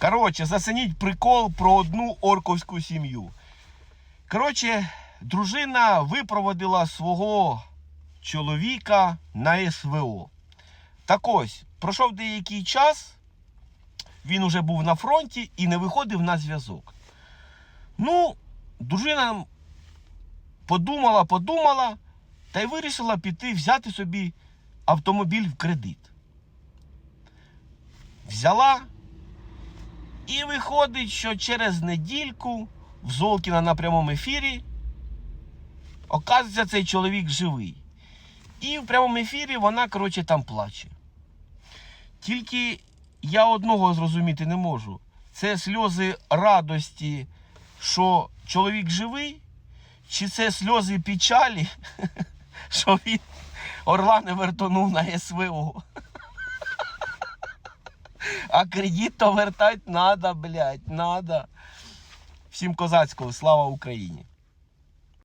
Коротше, зацініть прикол про одну орковську сім'ю. Коротше, дружина випроводила свого чоловіка на СВО. Так ось, пройшов деякий час, він уже був на фронті і не виходив на зв'язок. Ну, дружина подумала, подумала та й вирішила піти взяти собі автомобіль в кредит. Взяла і виходить, що через недільку в Золкіна на прямому ефірі оказується цей чоловік живий. І в прямому ефірі вона, коротше, там плаче. Тільки я одного зрозуміти не можу. Це сльози радості, що чоловік живий, чи це сльози печалі, що він орла не вертонув на СВО. А кредит то вертать надо, блядь, надо. Всім козацького, слава Україні!